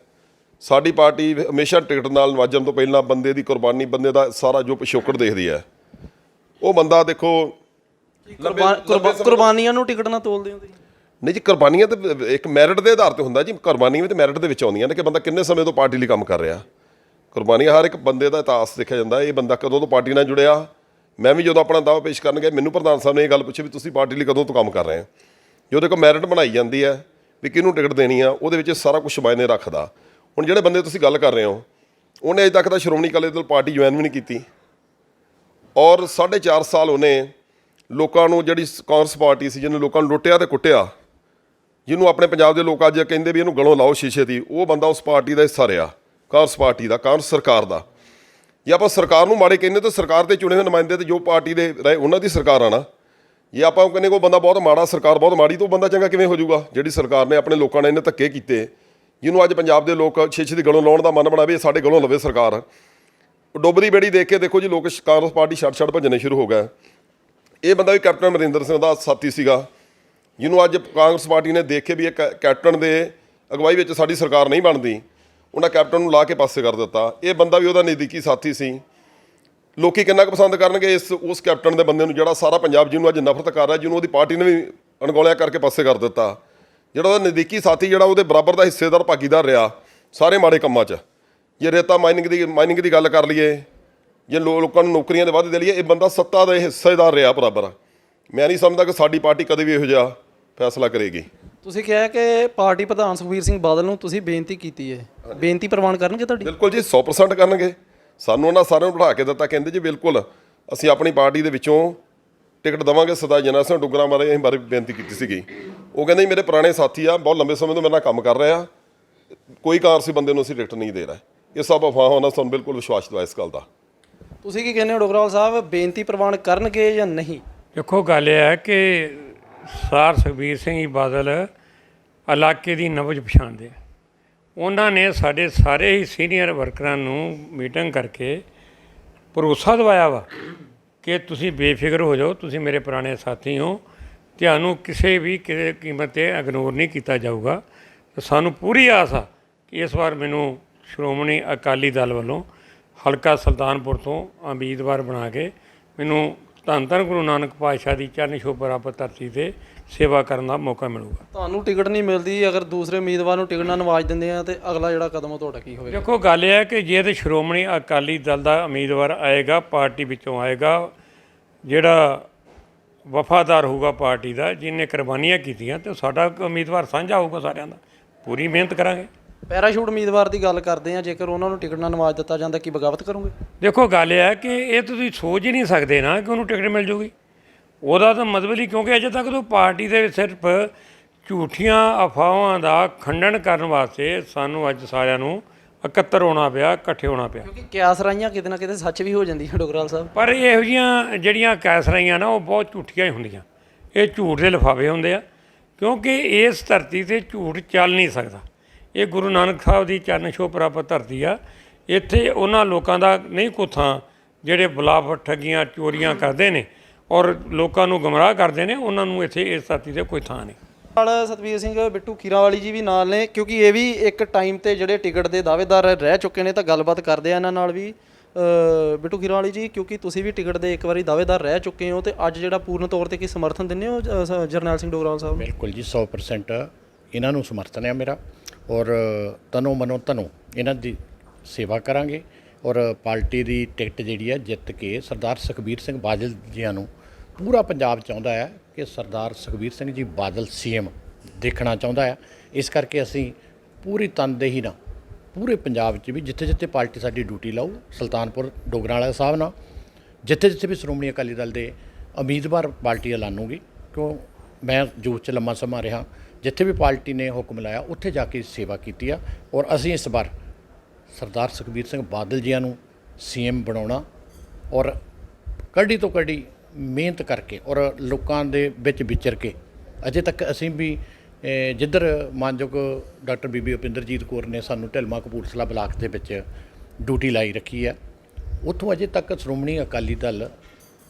ਸਾਡੀ ਪਾਰਟੀ ਹਮੇਸ਼ਾ ਟਿਕਟ ਨਾਲ ਨਵਾਜਣ ਤੋਂ ਪਹਿਲਾਂ ਬੰਦੇ ਦੀ ਕੁਰਬਾਨੀ, ਬੰਦੇ ਦਾ ਸਾਰਾ ਜੋ ਪਿਛੋਕੜ ਦੇਖਦੀ ਹੈ। ਉਹ ਬੰਦਾ ਦੇਖੋ ਕੁਰਬਾਨ- ਕੁਰਬਾ- ਕੁਰਬਾਨੀਆਂ ਨੂੰ ਟਿਕਟ ਨਾ ਤੋਲਦੇ ਹੋ ਤੁਸੀਂ? ਨਹੀਂ ਜੀ ਕੁਰਬਾਨੀਆਂ ਤੇ ਇੱਕ ਮੈਰਿਟ ਦੇ ਆਧਾਰ ਤੇ ਹੁੰਦਾ ਜੀ ਕੁਰਬਾਨੀਆਂ ਵੀ ਤੇ ਮੈਰਿਟ ਦੇ ਵਿੱਚ ਆਉਂਦੀਆਂ ਨੇ ਕਿ ਬੰਦਾ ਕਿੰਨੇ ਸਮੇਂ ਤੋਂ ਪਾਰਟੀ ਲਈ ਕੰਮ ਕਰ ਰਿਹਾ। ਕੁਰਬਾਨੀਆਂ ਹਰ ਇੱਕ ਬੰਦੇ ਦਾ ਇਤਿਹਾਸ ਦੇਖਿਆ ਜਾਂਦਾ ਇਹ ਬੰਦਾ ਕਦੋਂ ਤੋਂ ਪਾਰਟੀ ਨਾਲ ਜੁੜਿਆ। ਮੈਂ ਵੀ ਜਦੋਂ ਆਪਣਾ ਦਾਅਵਾ ਪੇਸ਼ ਕਰਨ ਗਿਆ ਮੈਨੂੰ ਪ੍ਰਧਾਨ ਸਾਹਿਬ ਨੇ ਇਹ ਗੱਲ ਪੁੱਛੀ ਵੀ ਤੁਸੀਂ ਪਾਰਟੀ ਲਈ ਕਦੋਂ ਤੋਂ ਕੰਮ ਕਰ ਰਹੇ ਹੋ? ਜੋ ਦੇਖੋ ਮੈਰਿਟ ਬਣਾਈ ਜਾਂਦੀ ਹੈ ਵੀ ਕਿਹਨੂੰ ਟਿਕਟ ਦੇਣੀ ਆ ਉਹਦੇ ਵਿੱਚ ਸਾਰਾ ਕੁਝ ਮਾਇਨੇ ਰੱਖਦਾ। ਹੁਣ ਜਿਹੜੇ ਬੰਦੇ ਤੁਸੀਂ ਗੱਲ ਕਰ ਰਹੇ ਹੋ ਉਹਨੇ ਅਜੇ ਤੱਕ ਤਾਂ ਸ਼੍ਰੋਮਣੀ ਅਕਾਲੀ ਦਲ ਪਾਰਟੀ ਜੁਆਇਨ ਵੀ ਨਹੀਂ ਕੀਤੀ। ਔਰ 4.5 ਸਾਲ ਉਹਨੇ ਲੋਕਾਂ ਨੂੰ ਜਿਹੜੀ ਕਾਂਗਰਸ ਪਾਰਟੀ ਸੀ, ਜਿਹਨੇ ਲੋਕਾਂ ਨੂੰ ਲੁੱਟਿਆ ਤੇ ਕੁੱਟਿਆ, ਜਿਹਨੂੰ ਆਪਣੇ ਪੰਜਾਬ ਦੇ ਲੋਕ ਅੱਜ ਕਹਿੰਦੇ ਵੀ ਇਹਨੂੰ ਗਲੋਂ ਲਾਓ ਸ਼ੀਸ਼ੇ ਦੀ, ਉਹ ਬੰਦਾ ਉਸ ਪਾਰਟੀ ਦਾ ਹਿੱਸਾ ਰਿਹਾ, ਕਾਂਗਰਸ ਪਾਰਟੀ ਦਾ, ਕਾਂਗਰਸ ਸਰਕਾਰ ਦਾ। ਜੇ ਆਪਾਂ ਸਰਕਾਰ ਨੂੰ ਮਾੜੇ ਕਹਿੰਦੇ ਤਾਂ ਸਰਕਾਰ ਦੇ ਚੁਣੇ ਹੋਏ ਨੁਮਾਇੰਦੇ ਤੇ ਜੋ ਪਾਰਟੀ ਦੇ ਰਹੇ, ਉਹਨਾਂ ਦੀ ਸਰਕਾਰ ਆ ਨਾ। ਜੇ ਆਪਾਂ ਕਹਿੰਦੇ ਕੋਈ ਬੰਦਾ ਬਹੁਤ ਮਾੜਾ, ਸਰਕਾਰ ਬਹੁਤ ਮਾੜੀ, ਤਾਂ ਉਹ ਬੰਦਾ ਚੰਗਾ ਕਿਵੇਂ ਹੋ ਜਾਊਗਾ? ਜਿਹੜੀ ਸਰਕਾਰ ਨੇ ਆਪਣੇ ਲੋਕਾਂ ਨੇ ਇਹਨੇ ਧੱਕੇ ਕੀਤੇ, ਜਿਹਨੂੰ ਅੱਜ ਪੰਜਾਬ ਦੇ ਲੋਕ ਸ਼ੀਸ਼ੇ ਦੀ ਗਲੋਂ ਲਾਉਣ ਦਾ ਮਨ ਬਣਾਵੇ, ਇਹ ਸਾਡੇ ਗਲੋਂ ਲਵੇ ਸਰਕਾਰ। ਉਹ ਡੁੱਬਦੀ ਬੇੜੀ ਦੇਖ ਕੇ ਦੇਖੋ ਜੀ, ਲੋਕ ਕਾਂਗਰਸ ਪਾਰਟੀ ਛੱਡ ਛੱਡ ਭੱਜਣੇ ਸ਼ੁਰੂ ਹੋ ਗਏ। ਇਹ ਬੰਦਾ ਵੀ ਕੈਪਟਨ ਅਮਰਿੰਦਰ ਸਿੰਘ ਦਾ ਸਾਥੀ ਸੀਗਾ। ਜਿਹਨੂੰ ਅੱਜ ਕਾਂਗਰਸ ਪਾਰਟੀ ਨੇ ਦੇਖ ਕੇ ਵੀ ਇਹ ਕੈ- ਕੈਪਟਨ ਦੇ ਅਗਵਾਈ ਵਿੱਚ ਸਾਡੀ ਸਰਕਾਰ ਨਹੀਂ ਬਣਦੀ। ਉਹਨਾਂ ਕੈਪਟਨ ਨੂੰ ਲਾ ਕੇ ਪਾਸੇ ਕਰ ਦਿੱਤਾ। ਇਹ ਬੰਦਾ ਵੀ ਉਹਦਾ ਨਜ਼ਦੀਕੀ ਸਾਥੀ ਸੀ। ਲੋਕੀ ਕਿੰਨਾ ਕੁ ਪਸੰਦ ਕਰਨਗੇ ਇਸ, ਉਸ ਕੈਪਟਨ ਦੇ ਬੰਦੇ ਨੂੰ ਜਿਹੜਾ ਸਾਰਾ ਪੰਜਾਬ ਜਿਹਨੂੰ ਅੱਜ ਨਫ਼ਰਤ ਕਰ ਰਿਹਾ, ਜਿਹਨੂੰ ਉਹਦੀ ਪਾਰਟੀ ਨੇ ਵੀ ਅਣਗੌਲਿਆ ਕਰਕੇ ਪਾਸੇ ਕਰ ਦਿੱਤਾ। ਜਿਹੜਾ ਉਹਦਾ ਨਜ਼ਦੀਕੀ ਸਾਥੀ, ਜਿਹੜਾ ਉਹਦੇ ਬਰਾਬਰ ਦਾ ਹਿੱਸੇਦਾਰ, ਭਾਗੀਦਾਰ ਰਿਹਾ, ਸਾਰੇ ਮਾੜੇ ਕੰਮਾਂ 'ਚ। ਜੇ ਰੇਤਾ ਮਾਈਨਿੰਗ ਦੀ ਮਾਈਨਿੰਗ ਦੀ ਗੱਲ ਕਰ ਲਈਏ ਜੇ ਲੋਕਾਂ ਨੂੰ ਨੌਕਰੀਆਂ ਦੇ ਵਾਅਦੇ ਦੇ ਲਈਏ ਇਹ ਬੰਦਾ ਸੱਤਾ ਦਾ ਹਿੱਸੇਦਾਰ ਰਿਹਾ ਬਰਾਬਰ ਮੈਂ ਨਹੀਂ ਸਮਝਦਾ ਕਿ ਸਾਡੀ ਪਾਰਟੀ ਕਦੇ ਵੀ ਇਹੋ ਜਿਹਾ ਫੈਸਲਾ ਕਰੇਗੀ। ਤੁਸੀਂ ਕਿਹਾ ਕਿ ਪਾਰਟੀ ਪ੍ਰਧਾਨ ਸੁਖਬੀਰ ਸਿੰਘ ਬਾਦਲ ਨੂੰ ਤੁਸੀਂ ਬੇਨਤੀ ਕੀਤੀ ਹੈ। ਬੇਨਤੀ ਪ੍ਰਵਾਨ ਕਰਨਗੇ ਤੁਹਾਡੀ? ਬਿਲਕੁਲ ਜੀ 100% ਕਰਨਗੇ। ਸਾਨੂੰ ਉਹਨਾਂ ਸਾਰਿਆਂ ਨੂੰ ਬਿਠਾ ਕੇ ਦਿੱਤਾ ਕਹਿੰਦੇ ਜੀ ਬਿਲਕੁਲ ਅਸੀਂ ਆਪਣੀ ਪਾਰਟੀ ਦੇ ਵਿੱਚੋਂ ਟਿਕਟ ਦਵਾਂਗੇ ਸਦਾ ਜਨਰਲ ਸਿੰਘ ਡੁਗਰਾ ਬਾਰੇ ਅਸੀਂ ਬਾਰੇ ਬੇਨਤੀ ਕੀਤੀ ਸੀਗੀ। ਉਹ ਕਹਿੰਦੇ ਜੀ ਮੇਰੇ ਪੁਰਾਣੇ ਸਾਥੀ ਆ ਬਹੁਤ ਲੰਬੇ ਸਮੇਂ ਤੋਂ ਮੇਰੇ ਨਾਲ ਕੰਮ ਕਰ ਰਹੇ ਆ। ਕੋਈ ਕਾਰਸੀ ਬੰਦੇ ਨੂੰ ਅਸੀਂ ਟਿਕਟ ਨਹੀਂ ਦੇ ਰਹੇ। ਇਹ ਸਭ ਅਫਵਾਹਾਂ ਉਹਨਾਂ ਸਾਨੂੰ ਬਿਲਕੁਲ ਵਿਸ਼ਵਾਸ ਦਵਾਇਆ ਇਸ ਗੱਲ ਦਾ। ਤੁਸੀਂ ਕੀ ਕਹਿੰਦੇ ਹੋ ਡੋਗਰਾਵਾਲ ਸਾਹਿਬ? ਬੇਨਤੀ ਪ੍ਰਵਾਨ ਕਰਨਗੇ ਜਾਂ ਨਹੀਂ? ਦੇਖੋ, ਗੱਲ ਇਹ ਹੈ ਕਿ ਸਾਰ ਸੁਖਬੀਰ ਸਿੰਘ ਜੀ ਬਾਦਲ ਇਲਾਕੇ ਦੀ ਨਵਜ ਪਛਾਣਦੇ ਆ। ਉਹਨਾਂ ਨੇ ਸਾਡੇ ਸਾਰੇ ਹੀ ਸੀਨੀਅਰ ਵਰਕਰਾਂ ਨੂੰ ਮੀਟਿੰਗ ਕਰਕੇ ਭਰੋਸਾ ਦਿਵਾਇਆ ਵਾ ਕਿ ਤੁਸੀਂ ਬੇਫਿਕਰ ਹੋ ਜਾਓ, ਤੁਸੀਂ ਮੇਰੇ ਪੁਰਾਣੇ ਸਾਥੀ ਹੋ, ਤੁਹਾਨੂੰ ਕਿਸੇ ਵੀ ਕਿਸੇ ਕੀਮਤ ਤੇ ਇਗਨੋਰ ਨਹੀਂ ਕੀਤਾ ਜਾਊਗਾ। ਸਾਨੂੰ ਪੂਰੀ ਆਸ ਆ ਕਿ ਇਸ ਵਾਰ ਮੈਨੂੰ ਸ਼੍ਰੋਮਣੀ ਅਕਾਲੀ ਦਲ ਵੱਲੋਂ ਹਲਕਾ ਸੁਲਤਾਨਪੁਰ ਤੋਂ ਉਮੀਦਵਾਰ ਬਣਾ ਕੇ ਮੈਨੂੰ ਧੰਨ ਧੰਨ ਗੁਰੂ ਨਾਨਕ ਪਾਤਸ਼ਾਹ ਦੀ ਚਰਨ ਛੋਹ ਪ੍ਰਾਪਤ ਧਰਤੀ ਤੇ ਸੇਵਾ ਕਰਨ ਦਾ ਮੌਕਾ ਮਿਲੂਗਾ। ਤੁਹਾਨੂੰ ਟਿਕਟ ਨਹੀਂ ਮਿਲਦੀ ਅਗਰ ਦੂਸਰੇ ਉਮੀਦਵਾਰ ਨੂੰ ਟਿਕਟ ਨਾ ਨਵਾਜ ਦਿੰਦੇ ਆ ਤੇ ਅਗਲਾ ਜਿਹੜਾ ਕਦਮ ਉਹ ਤੁਹਾਡਾ ਕੀ ਹੋਵੇਗਾ? ਦੇਖੋ ਗੱਲ ਇਹ ਹੈ ਕਿ ਜੇ ਤੇ ਸ਼੍ਰੋਮਣੀ ਅਕਾਲੀ ਦਲ ਦਾ ਉਮੀਦਵਾਰ ਆਏਗਾ ਪਾਰਟੀ ਵਿੱਚੋਂ ਆਏਗਾ ਜਿਹੜਾ ਵਫਾਦਾਰ ਹੋਊਗਾ ਪਾਰਟੀ ਦਾ ਜਿਹਨੇ ਕੁਰਬਾਨੀਆਂ ਕੀਤੀਆਂ ਤੇ ਸਾਡਾ ਉਮੀਦਵਾਰ ਸਾਂਝਾ ਹੋਊਗਾ ਸਾਰਿਆਂ ਦਾ। ਪੂਰੀ ਮਿਹਨਤ ਕਰਾਂਗੇ। ਪੈਰਾਸ਼ੂਟ ਉਮੀਦਵਾਰ ਦੀ ਗੱਲ ਕਰਦੇ ਆ ਜੇਕਰ ਉਹਨਾਂ ਨੂੰ ਟਿਕਟ ਨਾ ਨਵਾਜ ਦਿੱਤਾ ਜਾਂਦਾ ਕੀ ਬਗਾਵਤ ਕਰੋਗੇ? ਦੇਖੋ ਗੱਲ ਇਹ ਹੈ ਕਿ ਇਹ ਤੁਸੀਂ ਸੋਚ ਹੀ ਨਹੀਂ ਸਕਦੇ ਨਾ ਕਿ ਉਹਨੂੰ ਟਿਕਟ ਮਿਲ ਜੂਗੀ। ਉਹਦਾ ਤਾਂ ਮਤਲਬ ਹੀ ਕਿਉਂਕਿ ਅਜੇ ਤੱਕ ਤਾਂ ਪਾਰਟੀ ਦੇ ਸਿਰਫ ਝੂਠੀਆਂ ਅਫਵਾਹਾਂ ਦਾ ਖੰਡਨ ਕਰਨ ਵਾਸਤੇ ਸਾਨੂੰ ਅੱਜ ਸਾਰਿਆਂ ਨੂੰ ਇਕੱਤਰ ਹੋਣਾ ਪਿਆ ਇਕੱਠੇ ਹੋਣਾ ਪਿਆ। ਕਿਉਂਕਿ ਕਿਆਸ ਰਾਈਆਂ ਕਿਤੇ ਨਾ ਕਿਤੇ ਸੱਚ ਵੀ ਹੋ ਜਾਂਦੀ ਹੈ ਡੋਗਰਾਲ ਸਾਹਿਬ। ਪਰ ਇਹੋ ਜਿਹੀਆਂ ਜਿਹੜੀਆਂ ਕੈਸਰਾਈਆਂ ਨਾ ਉਹ ਬਹੁਤ ਝੂਠੀਆਂ ਹੀ ਹੁੰਦੀਆਂ। ਇਹ ਝੂਠ ਦੇ ਲਿਫਾਫੇ ਹੁੰਦੇ ਆ ਕਿਉਂਕਿ ਇਸ ਧਰਤੀ ਤੇ ਝੂਠ ਚੱਲ ਨਹੀਂ ਸਕਦਾ। ਇਹ ਗੁਰੂ ਨਾਨਕ ਸਾਹਿਬ ਦੀ ਚਰਨ ਛੋਹ ਪ੍ਰਾਪਤ ਧਰਤੀ ਆ। ਇੱਥੇ ਉਹਨਾਂ ਲੋਕਾਂ ਦਾ ਨਹੀਂ ਕੋ ਥਾਂ ਜਿਹੜੇ ਬਲਾਫ ਠੱਗੀਆਂ ਚੋਰੀਆਂ ਕਰਦੇ ਨੇ ਔਰ ਲੋਕਾਂ ਨੂੰ ਗਮਰਾਹ ਕਰਦੇ ਨੇ ਉਹਨਾਂ ਨੂੰ ਇੱਥੇ ਇਸ ਧਰਤੀ ਤੇ ਕੋਈ ਥਾਂ ਨਹੀਂ। ਨਾਲ ਸਤਵੀਰ ਸਿੰਘ ਬਿੱਟੂ ਖੀਰਾਵਾਲੀ ਜੀ ਵੀ ਨਾਲ ਨੇ ਕਿਉਂਕਿ ਇਹ ਵੀ ਇੱਕ ਟਾਈਮ ਤੇ ਜਿਹੜੇ ਟਿਕਟ ਦੇ ਦਾਅਵੇਦਾਰ ਰਹਿ ਚੁੱਕੇ ਨੇ ਤਾਂ ਗੱਲਬਾਤ ਕਰਦੇ ਆ ਇਹਨਾਂ ਨਾਲ ਵੀ। ਬਿੱਟੂ ਖੀਰਾਵਾਲੀ ਜੀ ਕਿਉਂਕਿ ਤੁਸੀਂ ਵੀ ਟਿਕਟ ਦੇ ਇੱਕ ਵਾਰੀ ਦਾਅਵੇਦਾਰ ਰਹਿ ਚੁੱਕੇ ਹੋ ਤੇ ਅੱਜ ਜਿਹੜਾ ਪੂਰਨ ਤੌਰ ਤੇ ਕੀ ਸਮਰਥਨ ਦਿੰਦੇ ਹੋ ਜਰਨੈਲ ਸਿੰਘ ਡੋਗਰਾਲ ਸਾਹਿਬ ਬਿਲਕੁਲ ਜੀ 100% ਇਹਨਾਂ ਨੂੰ ਸਮਰਥਨ ਹੈ ਮੇਰਾ। ਔਰ ਤਨੋ ਮਨੋ ਤਨੋ ਇਹਨਾਂ ਦੀ ਸੇਵਾ ਕਰਾਂਗੇ ਔਰ ਪਾਰਟੀ ਦੀ ਟਿਕਟ ਜਿਹੜੀ ਹੈ ਜਿੱਤ ਕੇ ਸਰਦਾਰ ਸੁਖਬੀਰ ਸਿੰਘ ਬਾਦਲ ਜੀਆਂ ਨੂੰ ਪੂਰਾ ਪੰਜਾਬ ਚਾਹੁੰਦਾ ਹੈ ਕਿ ਸਰਦਾਰ ਸੁਖਬੀਰ ਸਿੰਘ ਜੀ ਬਾਦਲ ਸੀਐਮ ਦੇਖਣਾ ਚਾਹੁੰਦਾ ਹੈ। ਇਸ ਕਰਕੇ ਅਸੀਂ ਪੂਰੀ ਤਨਦੇਹੀ ਨਾਲ ਪੂਰੇ ਪੰਜਾਬ 'ਚ ਵੀ ਜਿੱਥੇ ਜਿੱਥੇ ਪਾਰਟੀ ਸਾਡੀ ਡਿਊਟੀ ਲਾਊ, ਸੁਲਤਾਨਪੁਰ ਡੋਗਰਾਲਾ ਸਾਹਿਬ ਨਾਲ, ਜਿੱਥੇ ਜਿੱਥੇ ਵੀ ਸ਼੍ਰੋਮਣੀ ਅਕਾਲੀ ਦਲ ਦੇ ਉਮੀਦਵਾਰ ਪਾਰਟੀ ਐਲਾਨੂਗੀ, ਕਿਉਂ ਮੈਂ ਜੂਥ 'ਚ ਲੰਮਾ ਸਮਾਂ ਰਿਹਾ। ਜਿੱਥੇ ਵੀ ਪਾਰਟੀ ਨੇ ਹੁਕਮ ਲਾਇਆ, ਉੱਥੇ ਜਾ ਕੇ ਸੇਵਾ ਕੀਤੀ ਆ। ਔਰ ਅਸੀਂ ਇਸ ਵਾਰ ਸਰਦਾਰ ਸੁਖਬੀਰ ਸਿੰਘ ਬਾਦਲ ਜੀਆਂ ਨੂੰ ਸੀਐਮ ਬਣਾਉਣਾ ਔਰ ਕੜੀ ਤੋਂ ਕੜੀ ਮਿਹਨਤ ਕਰਕੇ ਔਰ ਲੋਕਾਂ ਦੇ ਵਿੱਚ ਵਿਚਰ ਕੇ ਅਜੇ ਤੱਕ ਅਸੀਂ ਵੀ ਜਿੱਧਰ ਮਾਨਯੋਗ ਡਾਕਟਰ ਬੀਬੀ ਉਪਿੰਦਰਜੀਤ ਕੌਰ ਨੇ ਸਾਨੂੰ ਢਿਲਮਾ ਕਪੂਰਥਲਾ ਬਲਾਕ ਦੇ ਵਿੱਚ ਡਿਊਟੀ ਲਾਈ ਰੱਖੀ ਹੈ, ਉੱਥੋਂ ਅਜੇ ਤੱਕ ਸ਼੍ਰੋਮਣੀ ਅਕਾਲੀ ਦਲ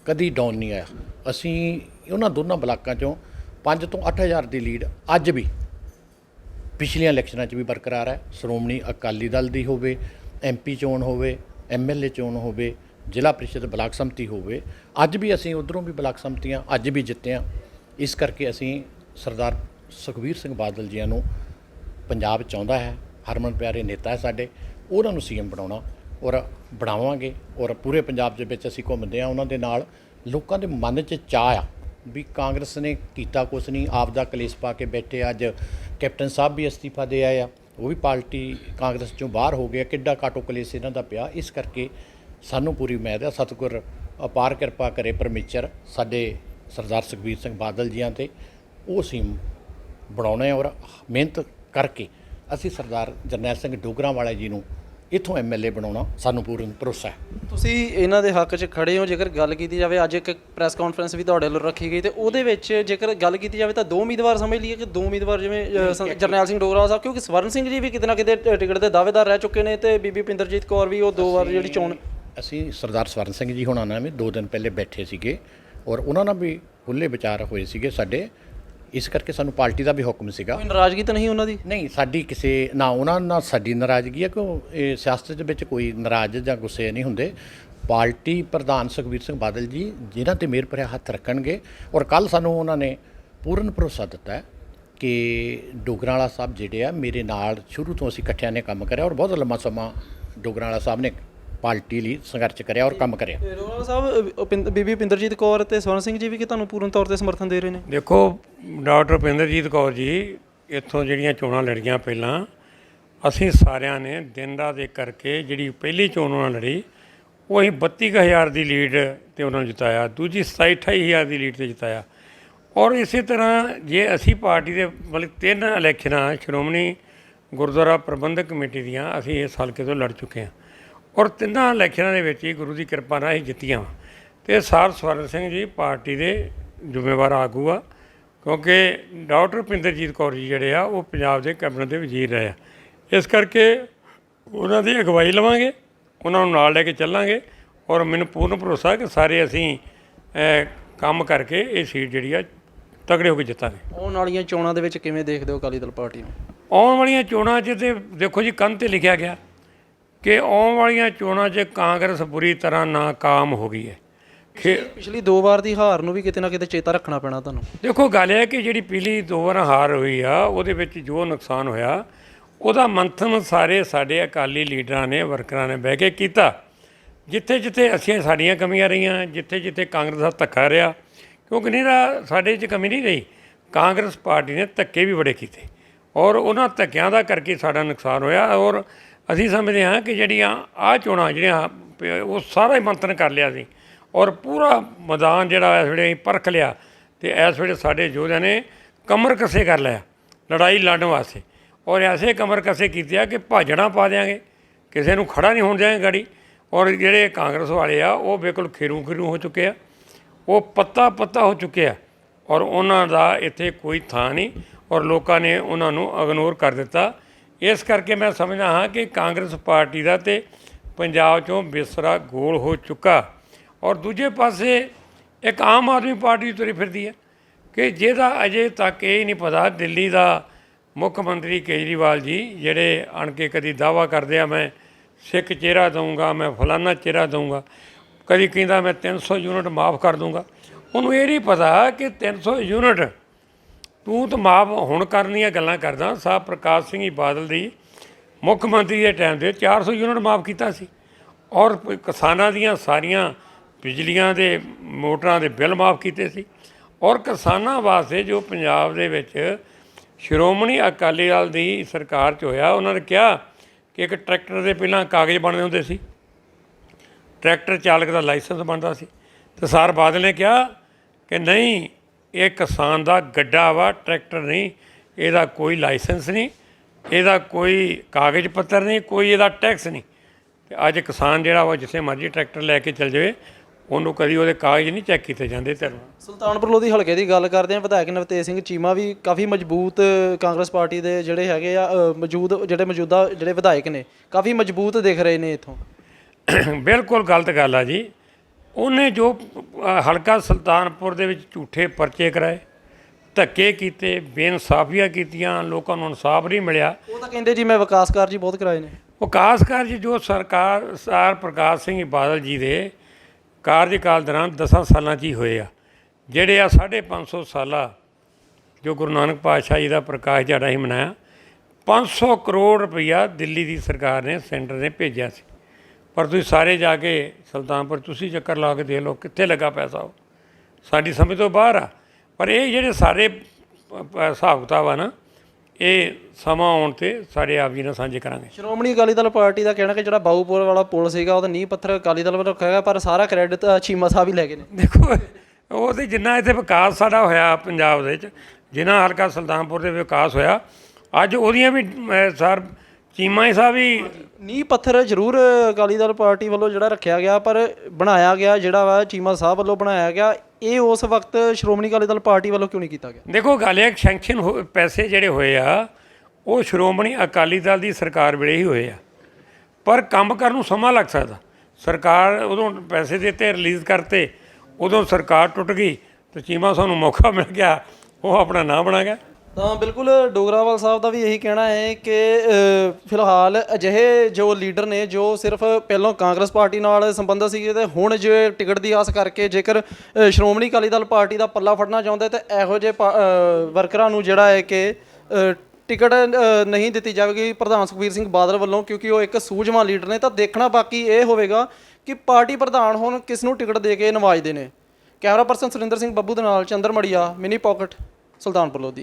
ਕਦੀ ਡਾਊਨ ਨਹੀਂ ਆਇਆ। ਅਸੀਂ ਉਹਨਾਂ ਦੋਨਾਂ ਬਲਾਕਾਂ ਚੋਂ 5 ਤੋਂ 8000 ਦੀ ਲੀਡ ਅੱਜ ਵੀ ਪਿਛਲੀਆਂ ਇਲੈਕਸ਼ਨਾਂ 'ਚ ਵੀ ਬਰਕਰਾਰ ਹੈ। ਸ਼੍ਰੋਮਣੀ ਅਕਾਲੀ ਦਲ ਦੀ ਹੋਵੇ ਐਮਪੀ ਚੋਣ ਹੋਵੇ ਐਮਐਲਏ ਚੋਣ ਹੋਵੇ, ਜ਼ਿਲ੍ਹਾ ਪ੍ਰੀਸ਼ਦ ਬਲਾਕ ਸੰਮਤੀ ਹੋਵੇ, ਅੱਜ ਵੀ ਅਸੀਂ ਉਧਰੋਂ ਵੀ ਬਲਾਕ ਸੰਮਤੀਆਂ ਅੱਜ ਵੀ ਜਿੱਤੇ ਹਾਂ ਇਸ ਕਰਕੇ ਅਸੀਂ ਸਰਦਾਰ ਸੁਖਬੀਰ ਸਿੰਘ ਬਾਦਲ ਜੀਆਂ ਨੂੰ ਪੰਜਾਬ ਚਾਹੁੰਦਾ ਹੈ। ਹਰਮਨ ਪਿਆਰੇ ਨੇਤਾ ਹੈ ਸਾਡੇ, ਉਹਨਾਂ ਨੂੰ ਸੀਐਮ ਬਣਾਉਣਾ ਔਰ ਬਣਾਵਾਂਗੇ ਔਰ ਪੂਰੇ ਪੰਜਾਬ ਦੇ ਵਿੱਚ ਅਸੀਂ ਘੁੰਮਦੇ ਆ ਉਹਨਾਂ ਦੇ ਨਾਲ ਲੋਕਾਂ ਦੇ ਮਨ 'ਚ ਚਾਹ ਆ ਵੀ ਕਾਂਗਰਸ ਨੇ ਕੀਤਾ ਕੁਛ ਨਹੀਂ, ਆਪ ਦਾ ਕਲੇਸ਼ ਪਾ ਕੇ ਬੈਠੇ ਅੱਜ ਕੈਪਟਨ ਸਾਹਿਬ ਵੀ ਅਸਤੀਫਾ ਦੇ ਆਏ ਆ। ਉਹ ਵੀ ਪਾਰਟੀ ਕਾਂਗਰਸ ਚੋਂ ਬਾਹਰ ਹੋ ਗਿਆ ਕਿੱਡਾ ਕਾਟੋ ਕਲੇਸ਼ ਇਹਨਾਂ ਦਾ ਪਿਆ। ਇਸ ਕਰਕੇ ਸਾਨੂੰ ਪੂਰੀ ਉਮੀਦ ਹੈ ਸਤਿਗੁਰ ਅਪਾਰ ਕਿਰਪਾ ਕਰੇ ਪਰਮੇਸ਼ਰ ਸਾਡੇ ਸਰਦਾਰ ਸੁਖਬੀਰ ਸਿੰਘ ਬਾਦਲ ਜੀਆਂ ਤੇ। ਉਹ ਅਸੀਂ ਬਣਾਉਣੇ ਹੈ ਔਰ ਮਿਹਨਤ ਕਰਕੇ ਅਸੀਂ ਸਰਦਾਰ ਜਰਨੈਲ ਸਿੰਘ ਡੋਗਰਾ ਵਾਲਾ ਜੀ ਨੂੰ ਇੱਥੋਂ ਐਮਐਲਏ ਬਣਾਉਣਾ ਸਾਨੂੰ ਪੂਰਨ ਭਰੋਸਾ ਹੈ। ਤੁਸੀਂ ਇਹਨਾਂ ਦੇ ਹੱਕ 'ਚ ਖੜੇ ਹੋ ਜੇਕਰ ਗੱਲ ਕੀਤੀ ਜਾਵੇ ਅੱਜ ਇੱਕ ਪ੍ਰੈਸ ਕਾਨਫਰੰਸ ਵੀ ਤੁਹਾਡੇ ਵੱਲੋਂ ਰੱਖੀ ਗਈ ਤੇ ਉਹਦੇ ਵਿੱਚ ਜੇਕਰ ਗੱਲ ਕੀਤੀ ਜਾਵੇ ਤਾਂ ਦੋ ਉਮੀਦਵਾਰ ਸਮਝ ਲਈਏ ਕਿ ਦੋ ਉਮੀਦਵਾਰ ਜਿਵੇਂ ਜਰਨੈਲ ਸਿੰਘ ਡੋਗਰਾ ਸਾਹਿਬ ਕਿਉਂਕਿ ਸਵਰਨ ਸਿੰਘ ਜੀ ਵੀ ਕਿਤੇ ਨਾ ਕਿਤੇ ਟਿਕਟ ਦੇ ਦਾਅਵੇਦਾਰ ਰਹਿ ਚੁੱਕੇ ਨੇ ਤੇ ਬੀਬੀ ਪਿੰਦਰਜੀਤ ਕੌਰ ਵੀ ਉਹ ਦੋ ਵਾਰ ਜਿਹੜੀ ਚੋਣ ਅਸੀਂ ਸਰਦਾਰ ਸਵਰਨ ਸਿੰਘ ਜੀ ਹੁਣਾਂ ਨਾਲ ਵੀ ਦੋ ਦਿਨ ਪਹਿਲੇ ਬੈਠੇ ਸੀਗੇ ਔਰ ਉਹਨਾਂ ਨਾਲ ਵੀ ਖੁੱਲੇ ਵਿਚਾਰ ਹੋਏ ਸੀਗੇ ਸਾਡੇ ਇਸ ਕਰਕੇ ਸਾਨੂੰ ਪਾਰਟੀ ਦਾ ਵੀ ਹੁਕਮ ਸੀਗਾ। ਕੋਈ ਨਾਰਾਜ਼ਗੀ ਤਾਂ ਨਹੀਂ ਉਹਨਾਂ ਦੀ? ਨਹੀਂ ਸਾਡੀ ਕਿਸੇ ਨਾ ਉਹਨਾਂ ਨਾਲ ਸਾਡੀ ਨਾਰਾਜ਼ਗੀ ਹੈ ਕਿ ਇਹ ਸਿਆਸਤ ਦੇ ਵਿੱਚ ਕੋਈ ਨਾਰਾਜ਼ ਜਾਂ ਗੁੱਸੇ ਨਹੀਂ ਹੁੰਦੇ। ਪਾਰਟੀ ਪ੍ਰਧਾਨ ਸੁਖਬੀਰ ਸਿੰਘ ਬਾਦਲ ਜੀ ਜਿਨ੍ਹਾਂ ਤੇ ਮੇਰ ਭਰਿਆ ਹੱਥ ਰੱਖਣਗੇ ਔਰ ਕੱਲ ਸਾਨੂੰ ਉਹਨਾਂ ਨੇ ਪੂਰਨ ਭਰੋਸਾ ਦਿੱਤਾ ਹੈ ਕਿ ਡੋਗਰਾਲਾ ਸਾਹਿਬ ਜਿਹੜੇ ਆ ਮੇਰੇ ਨਾਲ ਸ਼ੁਰੂ ਤੋਂ ਅਸੀਂ ਇਕੱਠਿਆਂ ਨੇ ਕੰਮ ਕਰਿਆ ਔਰ ਬਹੁਤ ਲੰਮਾ ਸਮਾਂ ਡੋਗਰਾਲਾ ਸਾਹਿਬ ਨੇ ਪਾਰਟੀ ਲਈ ਸੰਘਰਸ਼ ਕਰਿਆ ਔਰ ਕੰਮ ਕਰਿਆ। ਰੋਣਾ ਸਾਹਿਬ ਉਪਿੰਦ- ਬੀਬੀ ਪਿੰਦਰਜੀਤ ਕੌਰ ਤੇ ਸਵਰਨ ਸਿੰਘ ਜੀ ਵੀ ਕਿ ਤੁਹਾਨੂੰ ਪੂਰਨ ਤੌਰ ਤੇ ਸਮਰਥਨ ਦੇ ਰਹੇ ਨੇ? ਦੇਖੋ ਡਾਕਟਰ ਭਿੰਦਰਜੀਤ ਕੌਰ ਜੀ ਇੱਥੋਂ ਜਿਹੜੀਆਂ ਚੋਣਾਂ ਲੜੀਆਂ ਪਹਿਲਾਂ ਅਸੀਂ ਸਾਰਿਆਂ ਨੇ ਦਿਨ ਰਾਤ ਇੱਕ ਕਰਕੇ ਜਿਹੜੀ ਪਹਿਲੀ ਚੋਣ ਉਹਨਾਂ ਲੜੀ ਉਹ ਅਸੀਂ 32000 ਦੀ ਲੀਡ ਤੇ ਉਹਨਾਂ ਨੂੰ ਜਿਤਾਇਆ ਦੂਜੀ 27 28000 ਦੀ ਲੀਡ ਤੇ ਜਿਤਾਇਆ। ਔਰ ਇਸੇ ਤਰ੍ਹਾਂ ਜੇ ਅਸੀਂ ਪਾਰਟੀ ਦੇ ਮਤਲਬ ਤਿੰਨ ਇਲੈਕਸ਼ਨਾਂ ਸ਼੍ਰੋਮਣੀ ਗੁਰਦੁਆਰਾ ਪ੍ਰਬੰਧਕ ਕਮੇਟੀ ਦੀਆਂ ਅਸੀਂ ਇਸ ਹਲਕੇ ਤੋਂ ਲੜ ਚੁੱਕੇ ਹਾਂ। ਔਰ ਤਿੰਨਾਂ ਇਲੈਕਸ਼ਨਾਂ ਦੇ ਵਿੱਚ ਹੀ ਗੁਰੂ ਦੀ ਕਿਰਪਾ ਨਾਲ ਅਸੀਂ ਜਿੱਤੀਆਂ। ਤੇ ਸਾਰ ਸਵਰਨ ਸਿੰਘ ਜੀ ਪਾਰਟੀ ਦੇ ਜ਼ਿੰਮੇਵਾਰ ਆਗੂ ਆ ਕਿਉਂਕਿ ਡਾਕਟਰ ਪਿੰਦਰਜੀਤ ਕੌਰ ਜੀ ਜਿਹੜੇ ਆ ਉਹ ਪੰਜਾਬ ਦੇ ਕੈਬਨਿਟ ਦੇ ਵਜ਼ੀਰ ਰਹੇ ਆ। ਇਸ ਕਰਕੇ ਉਹਨਾਂ ਦੀ ਅਗਵਾਈ ਲਵਾਂਗੇ ਉਹਨਾਂ ਨੂੰ ਨਾਲ ਲੈ ਕੇ ਚੱਲਾਂਗੇ ਔਰ ਮੈਨੂੰ ਪੂਰਨ ਭਰੋਸਾ ਕਿ ਸਾਰੇ ਅਸੀਂ ਕੰਮ ਕਰਕੇ ਇਹ ਸੀਟ ਜਿਹੜੀ ਆ ਤਗੜੇ ਹੋ ਕੇ ਜਿੱਤਾਂਗੇ। ਆਉਣ ਵਾਲੀਆਂ ਚੋਣਾਂ ਦੇ ਵਿੱਚ ਕਿਵੇਂ ਦੇਖਦੇ ਹੋ ਅਕਾਲੀ ਦਲ ਪਾਰਟੀ ਨੂੰ? ਆਉਣ ਵਾਲੀਆਂ ਚੋਣਾਂ 'ਚ ਤੇ ਦੇਖੋ ਜੀ ਕੰਧ ਤੇ ਲਿਖਿਆ ਗਿਆ। ਕਿ ਆਉਣ ਵਾਲੀਆਂ ਚੋਣਾਂ 'ਚ ਕਾਂਗਰਸ ਬੁਰੀ ਤਰ੍ਹਾਂ ਨਾਕਾਮ ਹੋ ਗਈ ਹੈ। ਖੇ ਪਿਛਲੀ ਦੋ ਵਾਰ ਦੀ ਹਾਰ ਨੂੰ ਵੀ ਕਿਤੇ ਨਾ ਕਿਤੇ ਚੇਤਾ ਰੱਖਣਾ ਪੈਣਾ ਤੁਹਾਨੂੰ। ਦੇਖੋ ਗੱਲ ਇਹ ਕਿ ਜਿਹੜੀ ਪੀਲੀ ਦੋ ਵਾਰ ਹਾਰ ਹੋਈ ਆ ਉਹਦੇ ਵਿੱਚ ਜੋ ਨੁਕਸਾਨ ਹੋਇਆ ਉਹਦਾ ਮੰਥਨ ਸਾਰੇ ਸਾਡੇ ਅਕਾਲੀ ਲੀਡਰਾਂ ਨੇ ਵਰਕਰਾਂ ਨੇ ਬਹਿ ਕੇ ਕੀਤਾ। ਜਿੱਥੇ ਜਿੱਥੇ ਅਸੀਂ ਸਾਡੀਆਂ ਕਮੀਆਂ ਰਹੀਆਂ ਜਿੱਥੇ ਜਿੱਥੇ ਕਾਂਗਰਸ ਦਾ ਧੱਕਾ ਰਿਹਾ ਕਿਉਂਕਿ ਨਹੀਂ ਤਾਂ ਸਾਡੇ 'ਚ ਕਮੀ ਨਹੀਂ ਰਹੀ। ਕਾਂਗਰਸ ਪਾਰਟੀ ਨੇ ਧੱਕੇ ਵੀ ਬੜੇ ਕੀਤੇ। ਔਰ ਉਹਨਾਂ ਧੱਕਿਆਂ ਦਾ ਕਰਕੇ ਸਾਡਾ ਨੁਕਸਾਨ ਹੋਇਆ ਔਰ ਅਸੀਂ ਸਮਝਦੇ ਹਾਂ ਕਿ ਜਿਹੜੀਆਂ ਆਹ ਚੋਣਾਂ ਜਿਹੜੀਆਂ ਉਹ ਸਾਰਾ ਹੀ ਮੰਥਨ ਕਰ ਲਿਆ ਸੀ ਔਰ ਪੂਰਾ ਮੈਦਾਨ ਜਿਹੜਾ ਇਸ ਵੇਲੇ ਅਸੀਂ ਪਰਖ ਲਿਆ ਤੇ ਇਸ ਵੇਲੇ ਸਾਡੇ ਯੋਧਿਆਂ ਨੇ ਕਮਰ ਕਸੇ ਕਰ ਲਿਆ, ਲੜਾਈ ਲੜਨ ਵਾਸਤੇ। ਔਰ ਐਸੇ ਕਮਰ ਕਸੇ ਕੀਤੇ ਆ ਕਿ ਭਾਜਣਾ ਪਾ ਦਿਆਂਗੇ, ਕਿਸੇ ਨੂੰ ਖੜਾ ਨਹੀਂ ਹੋਣ ਦਿਆਂਗੇ ਗਾੜੀ। ਔਰ ਜਿਹੜੇ ਕਾਂਗਰਸ ਵਾਲੇ ਆ, ਉਹ ਬਿਲਕੁਲ ਖੇਰੂ ਖੇਰੂ ਹੋ ਚੁੱਕੇ ਆ। ਉਹ ਪੱਤਾ ਪੱਤਾ ਹੋ ਚੁੱਕੇ ਆ ਔਰ ਉਹਨਾਂ ਦਾ ਇੱਥੇ ਕੋਈ ਥਾਂ ਨਹੀਂ ਔਰ ਲੋਕਾਂ ਨੇ ਉਹਨਾਂ ਨੂੰ ਇਗਨੋਰ ਕਰ ਦਿੱਤਾ। ਇਸ ਕਰਕੇ ਮੈਂ ਸਮਝਦਾ ਹਾਂ ਕਿ ਕਾਂਗਰਸ ਪਾਰਟੀ ਦਾ ਤੇ ਪੰਜਾਬ 'ਚੋਂ ਬਿਸਰਾ ਗੋਲ ਹੋ ਚੁੱਕਾ। ਔਰ ਦੂਜੇ ਪਾਸੇ ਇੱਕ ਆਮ ਆਦਮੀ ਪਾਰਟੀ ਤੁਰੀ ਫਿਰਦੀ ਹੈ ਕਿ ਜਿਹਦਾ ਅਜੇ ਤੱਕ ਇਹ ਨਹੀਂ ਪਤਾ ਦਿੱਲੀ ਦਾ ਮੁੱਖ ਮੰਤਰੀ ਕੇਜਰੀਵਾਲ ਜੀ ਜਿਹੜੇ ਅਣ ਕੇ ਕਦੀ ਦਾਵਾ ਕਰਦੇ ਆ, ਮੈਂ ਸਿੱਖ ਚਿਹਰਾ ਦਊਂਗਾ, ਮੈਂ ਫਲਾਨਾ ਚਿਹਰਾ ਦਊਂਗਾ, ਕਦੀ ਕਹਿੰਦਾ ਮੈਂ 300 ਯੂਨਿਟ ਮਾਫ ਕਰ ਦੂੰਗਾ ਉਹਨੂੰ ਇਹ ਨਹੀਂ ਪਤਾ ਕਿ 300 ਯੂਨਿਟ ਤੂੰ ਤਾਂ ਮਾਫ ਹੁਣ ਕਰਨ ਦੀਆਂ ਗੱਲਾਂ ਕਰਦਾ। ਸਾਹਿਬ ਪ੍ਰਕਾਸ਼ ਸਿੰਘ ਜੀ ਬਾਦਲ ਦੀ ਮੁੱਖ ਮੰਤਰੀ ਦੇ ਟਾਈਮ ਤੇ 400 ਯੂਨਿਟ ਮਾਫ ਕੀਤਾ ਸੀ। ਔਰ ਕਿਸਾਨਾਂ ਦੀਆਂ ਸਾਰੀਆਂ ਬਿਜਲੀਆਂ ਦੇ, ਮੋਟਰਾਂ ਦੇ ਬਿੱਲ ਮਾਫ ਕੀਤੇ ਸੀ। ਔਰ ਕਿਸਾਨਾਂ ਵਾਸਤੇ ਜੋ ਪੰਜਾਬ ਦੇ ਵਿੱਚ ਸ਼੍ਰੋਮਣੀ ਅਕਾਲੀ ਦਲ ਦੀ ਸਰਕਾਰ 'ਚ ਹੋਇਆ, ਉਹਨਾਂ ਨੇ ਕਿਹਾ ਕਿ ਇੱਕ ਟਰੈਕਟਰ ਦੇ ਪਹਿਲਾਂ ਕਾਗਜ਼ ਬਣਦੇ ਹੁੰਦੇ ਸੀ। ਟਰੈਕਟਰ ਚਾਲਕ ਦਾ ਲਾਇਸੈਂਸ ਬਣਦਾ ਸੀ। ਤੇ ਸਰ ਬਾਦਲ ਨੇ ਕਿਹਾ ਕਿ ਨਹੀਂ ਇਹ ਕਿਸਾਨ ਦਾ ਗੱਡਾ ਵਾ ਟਰੈਕਟਰ ਨਹੀਂ ਇਹਦਾ ਕੋਈ ਲਾਇਸੈਂਸ ਨਹੀਂ ਇਹਦਾ ਕੋਈ ਕਾਗਜ਼ ਪੱਤਰ ਨਹੀਂ ਕੋਈ ਇਹਦਾ ਟੈਕਸ ਨਹੀਂ। ਤੇ ਅੱਜ ਕਿਸਾਨ ਜਿਹੜਾ ਵਾ ਜਿੱਥੇ ਮਰਜ਼ੀ ਟਰੈਕਟਰ ਲੈ ਕੇ ਚੱਲ ਜਾਵੇ ਉਹਨੂੰ ਕਦੀ ਉਹਦੇ ਕਾਗਜ਼ ਨਹੀਂ ਚੈੱਕ ਕੀਤੇ ਜਾਂਦੇ ਤੇ ਸੁਲਤਾਨਪੁਰ ਲੋਧੀ ਹਲਕੇ ਦੀ ਗੱਲ ਕਰਦੇ ਹਾਂ ਵਿਧਾਇਕ ਨਵਤੇਜ ਸਿੰਘ ਚੀਮਾ ਵੀ ਕਾਫੀ ਮਜ਼ਬੂਤ ਕਾਂਗਰਸ ਪਾਰਟੀ ਦੇ ਜਿਹੜੇ ਹੈਗੇ ਆ ਮੌਜੂਦ ਜਿਹੜੇ ਮੌਜੂਦਾ ਜਿਹੜੇ ਵਿਧਾਇਕ ਨੇ ਕਾਫੀ ਮਜ਼ਬੂਤ ਦਿਖ ਰਹੇ ਨੇ ਇਥੋਂ। ਬਿਲਕੁਲ ਗਲਤ ਗੱਲ ਆ ਜੀ। ਉਹਨੇ ਜੋ ਹਲਕਾ ਸੁਲਤਾਨਪੁਰ ਦੇ ਵਿੱਚ ਝੂਠੇ ਪਰਚੇ ਕਰਾਏ ਧੱਕੇ ਕੀਤੇ ਬੇਇਨਸਾਫੀਆਂ ਕੀਤੀਆਂ ਲੋਕਾਂ ਨੂੰ ਇਨਸਾਫ ਨਹੀਂ ਮਿਲਿਆ। ਉਹ ਤਾਂ ਕਹਿੰਦੇ ਜੀ ਮੈਂ ਵਿਕਾਸ ਕਾਰਜ ਬਹੁਤ ਕਰਾਏ ਨੇ। ਵਿਕਾਸ ਕਾਰਜ ਜੋ ਸਰਕਾਰ ਸਰ ਪ੍ਰਕਾਸ਼ ਸਿੰਘ ਬਾਦਲ ਜੀ ਦੇ ਕਾਰਜਕਾਲ ਦੌਰਾਨ 10 ਸਾਲਾਂ 'ਚ ਹੀ ਹੋਏ ਆ। ਜਿਹੜੇ ਆ 550 ਸਾਲਾ ਜੋ ਗੁਰੂ ਨਾਨਕ ਪਾਤਸ਼ਾਹ ਜੀ ਦਾ ਪ੍ਰਕਾਸ਼ ਦਿਹਾੜਾ ਹੀ ਮਨਾਇਆ 500 ਕਰੋੜ ਰੁਪਈਆ ਦਿੱਲੀ ਦੀ ਸਰਕਾਰ ਨੇ ਸੈਂਟਰ ਨੇ ਭੇਜਿਆ ਸੀ। ਪਰ ਤੁਸੀਂ ਸਾਰੇ ਜਾ ਕੇ ਸੁਲਤਾਨਪੁਰ ਤੁਸੀਂ ਚੱਕਰ ਲਾ ਕੇ ਦੇਖ ਲਓ ਕਿੱਥੇ ਲੱਗਾ ਪੈਸਾ ਉਹ। ਸਾਡੀ ਸਮਝ ਤੋਂ ਬਾਹਰ ਆ। ਪਰ ਇਹ ਜਿਹੜੇ ਸਾਰੇ ਹਿਸਾਬ ਕਿਤਾਬ ਆ ਨਾ ਇਹ ਸਮਾਂ ਆਉਣ ਤੇ ਸਾਰੇ ਆਪ ਜੀ ਨਾਲ ਸਾਂਝੇ ਕਰਾਂਗੇ। ਸ਼੍ਰੋਮਣੀ ਅਕਾਲੀ ਦਲ ਪਾਰਟੀ ਦਾ ਕਹਿਣਾ ਕਿ ਜਿਹੜਾ ਬਾਊਪੁਰ ਵਾਲਾ ਪੁਲ ਸੀਗਾ ਉਹਦਾ ਨੀਂਹ ਪੱਥਰ ਅਕਾਲੀ ਦਲ ਵੱਲੋਂ ਰੱਖਿਆ ਗਿਆ ਪਰ ਸਾਰਾ ਕ੍ਰੈਡਿਟ ਚੀਮਾ ਸਾਹਿਬ ਹੀ ਲੈ ਗਏ ਨੇ। ਦੇਖੋ ਉਹ ਤੇ ਜਿੰਨਾ ਇੱਥੇ ਵਿਕਾਸ ਸਾਡਾ ਹੋਇਆ ਪੰਜਾਬ ਦੇ ਵਿੱਚ ਜਿੰਨਾ ਹਲਕਾ ਸੁਲਤਾਨਪੁਰ ਦੇ ਵਿਕਾਸ ਹੋਇਆ ਅੱਜ ਉਹਦੀਆਂ ਵੀ ਸਰ ਚੀਮਾ ਹੀ ਸਾਹਿਬ ਵੀ ਨੀਂਹ ਪੱਥਰ ਜ਼ਰੂਰ ਅਕਾਲੀ ਦਲ ਪਾਰਟੀ ਵੱਲੋਂ ਜਿਹੜਾ ਰੱਖਿਆ ਗਿਆ ਪਰ ਬਣਾਇਆ ਗਿਆ ਜਿਹੜਾ ਵਾ ਚੀਮਾ ਸਾਹਿਬ ਵੱਲੋਂ ਬਣਾਇਆ ਗਿਆ ਇਹ ਉਸ ਵਕਤ ਸ਼੍ਰੋਮਣੀ ਅਕਾਲੀ ਦਲ ਪਾਰਟੀ ਵੱਲੋਂ ਕਿਉਂ ਨਹੀਂ ਕੀਤਾ ਗਿਆ? ਦੇਖੋ ਗੱਲ ਇਹ ਸੈਂਕਸ਼ਨ ਪੈਸੇ ਜਿਹੜੇ ਹੋਏ ਆ ਉਹ ਸ਼੍ਰੋਮਣੀ ਅਕਾਲੀ ਦਲ ਦੀ ਸਰਕਾਰ ਵੇਲੇ ਹੀ ਹੋਏ ਆ। ਪਰ ਕੰਮ ਕਰਨ ਨੂੰ ਸਮਾਂ ਲੱਗ ਸਕਦਾ। ਸਰਕਾਰ ਉਦੋਂ ਪੈਸੇ ਦਿੱਤੇ ਰਿਲੀਜ਼ ਕਰਤੇ ਉਦੋਂ ਸਰਕਾਰ ਟੁੱਟ ਗਈ ਤੇ ਚੀਮਾ ਸਾਨੂੰ ਮੌਕਾ ਮਿਲ ਗਿਆ ਉਹ ਆਪਣਾ ਨਾਂ ਬਣਾ ਗਿਆ। ਤਾਂ ਬਿਲਕੁਲ ਡੋਗਰਾਵਾਲ ਸਾਹਿਬ ਦਾ ਵੀ ਇਹੀ ਕਹਿਣਾ ਹੈ ਕਿ ਫਿਲਹਾਲ ਅਜਿਹੇ ਜੋ ਲੀਡਰ ਨੇ, ਜੋ ਸਿਰਫ ਪਹਿਲਾਂ ਕਾਂਗਰਸ ਪਾਰਟੀ ਨਾਲ ਸੰਬੰਧਿਤ ਸੀਗੇ ਤੇ ਹੁਣ ਜੇ ਟਿਕਟ ਦੀ ਆਸ ਕਰਕੇ ਜੇਕਰ ਸ਼੍ਰੋਮਣੀ ਅਕਾਲੀ ਦਲ ਪਾਰਟੀ ਦਾ ਪੱਲਾ ਫੜਨਾ ਚਾਹੁੰਦੇ ਤੇ ਇਹੋ ਜਿਹੇ ਪਾ- ਵਰਕਰਾਂ ਨੂੰ ਜਿਹੜਾ ਹੈ ਕਿ ਟਿਕਟ ਨਹੀਂ ਦਿੱਤੀ ਜਾਵੇਗੀ ਪ੍ਰਧਾਨ ਸੁਖਬੀਰ ਸਿੰਘ ਬਾਦਲ ਵੱਲੋਂ ਕਿਉਂਕਿ ਉਹ ਇੱਕ ਸੂਝਵਾਨ ਲੀਡਰ ਨੇ, ਤਾਂ ਦੇਖਣਾ ਬਾਕੀ ਇਹ ਹੋਵੇਗਾ ਕਿ ਪਾਰਟੀ ਪ੍ਰਧਾਨ ਹੁਣ ਕਿਸ ਨੂੰ ਟਿਕਟ ਦੇ ਕੇ ਨਵਾਜਦੇ ਨੇ। ਕੈਮਰਾ ਪਰਸਨ ਸੁਰਿੰਦਰ ਸਿੰਘ ਬੱਬੂ ਦੇ ਨਾਲ ਚੰਦਰ ਮੜੀਆ ਮਿਨੀ ਪਾਕਟ ਸੁਲਤਾਨਪੁਰ ਲੋਧੀ।